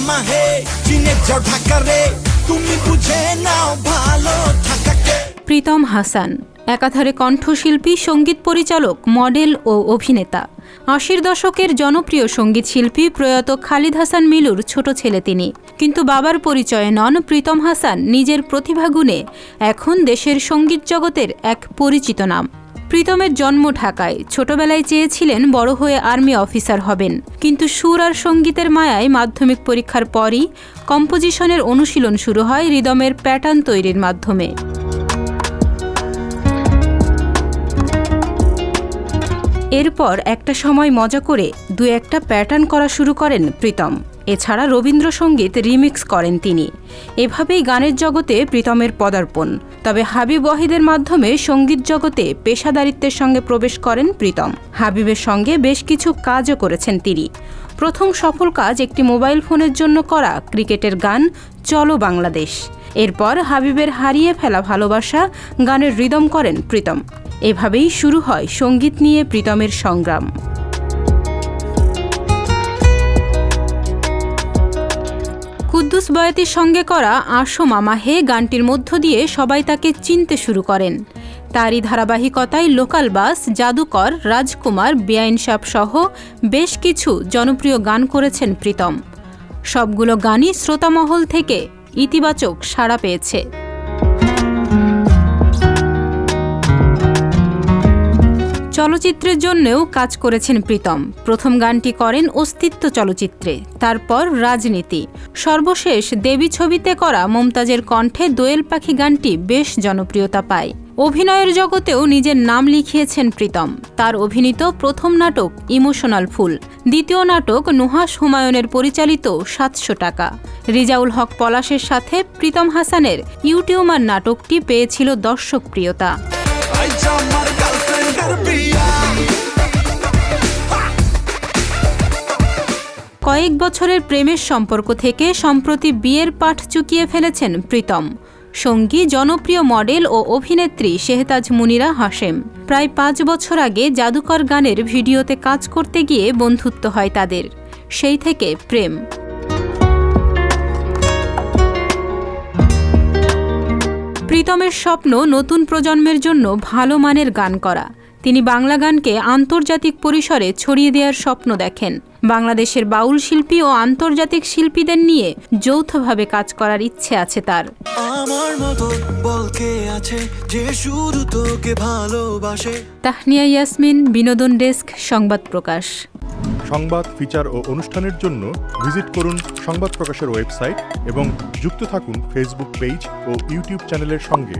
মামা হে চিনে তুমি বুঝে নাও ভালো থাকাকে প্রীতম হাসান, একাধারে কণ্ঠশিল্পী, সংগীত পরিচালক, মডেল ও অভিনেতা। আশির দশকের জনপ্রিয় সংগীত শিল্পী প্রয়াত খালিদ হাসান মিলুর ছোট ছেলে তিনি। কিন্তু বাবার পরিচয়ে নন প্রীতম হাসান নিজের প্রতিভা গুণে এখন দেশের সংগীত জগতের এক পরিচিত নাম। প্রীতমের জন্ম ঢাকায়। ছোটবেলায় চেয়েছিলেন বড় হয়ে আর্মি অফিসার হবেন। কিন্তু সুর আর সঙ্গীতের মায়ায় মাধ্যমিক পরীক্ষার পরই কম্পোজিশনের অনুশীলন শুরু হয় রিদমের প্যাটার্ন তৈরির মাধ্যমে। এরপর একটা সময় মজা করে দু একটা প্যাটার্ন করা শুরু করেন প্রীতম। এছাড়া রবীন্দ্রসঙ্গীত রিমিক্স করেন তিনি। এভাবেই গানের জগতে প্রীতমের পদার্পণ। তবে হাবিব ওয়াহিদের মাধ্যমে সংগীত জগতে পেশাদারিত্বের সঙ্গে প্রবেশ করেন প্রীতম। হাবিবের সঙ্গে বেশ কিছু কাজও করেছেন তিনি। প্রথম সফল কাজ একটি মোবাইল ফোনের জন্য করা ক্রিকেটের গান চলো বাংলাদেশ এরপর হাবিবের হারিয়ে ফেলা ভালোবাসা গানের রিদম করেন প্রীতম। এভাবেই শুরু হয় সংগীত নিয়ে প্রীতমের সংগ্রাম। বয়াতির সঙ্গে করা আশো মামা হে গানটির মধ্য দিয়ে সবাই তাকে চিনতে শুরু করেন। তারই ধারাবাহিকতায় লোকাল বাস, জাদুকর, রাজকুমার বেআইন সাপ সহ বেশ কিছু জনপ্রিয় গান করেছেন প্রীতম। সবগুলো গানই শ্রোতামহল থেকে ইতিবাচক সাড়া পেয়েছে। চলচ্চিত্রের জন্যও কাজ করেছেন প্রীতম। প্রথম গানটি করেন অস্তিত্ব চলচ্চিত্রে, তারপর রাজনীতি। সর্বশেষ দেবী ছবিতে করা মমতাজের কণ্ঠে দোয়েল পাখি গানটি বেশ জনপ্রিয়তা পায়। অভিনয়ের জগতেও নিজের নাম লিখিয়েছেন প্রীতম। তার অভিনীত প্রথম নাটক ইমোশনাল ফুল, দ্বিতীয় নাটক নুহাস হুমায়ুনের পরিচালিত সাতশো টাকা। রিজাউল হক পলাশের সাথে প্রীতম হাসানের ইউটিউমার নাটকটি পেয়েছিল দর্শক প্রিয়তা কয়েক বছরের প্রেমের সম্পর্ক থেকে সম্প্রতি বিয়ের পাঠ চুকিয়ে ফেলেছেন প্রীতম। সঙ্গী, জনপ্রিয় মডেল ও অভিনেত্রী শেহতাজ মুনিরা হাশেম। প্রায় পাঁচ বছর আগে জাদুকর গানের ভিডিওতে কাজ করতে গিয়ে বন্ধুত্ব হয় তাদের। সেই থেকে প্রেম। প্রীতমের স্বপ্ন নতুন প্রজন্মের জন্য ভালো মানের গান করা। তিনি বাংলা গানকে আন্তর্জাতিক পরিসরে ছড়িয়ে দেওয়ার স্বপ্ন দেখেন। বাংলাদেশের বাউল শিল্পী ও আন্তর্জাতিক শিল্পীদের নিয়ে যৌথভাবে কাজ করার ইচ্ছে আছে তার। আমার মতো বলকে আছে যে শুধু তোকে ভালোবাসে? তাহনিয়া ইয়াসমিন বিনোদন ডেস্ক সংবাদ প্রকাশ। সংবাদ ফিচার ও অনুষ্ঠানের জন্য ভিজিট করুন সংবাদ প্রকাশের ওয়েবসাইট এবং যুক্ত থাকুন ফেসবুক পেজ ও ইউটিউব চ্যানেলের সঙ্গে।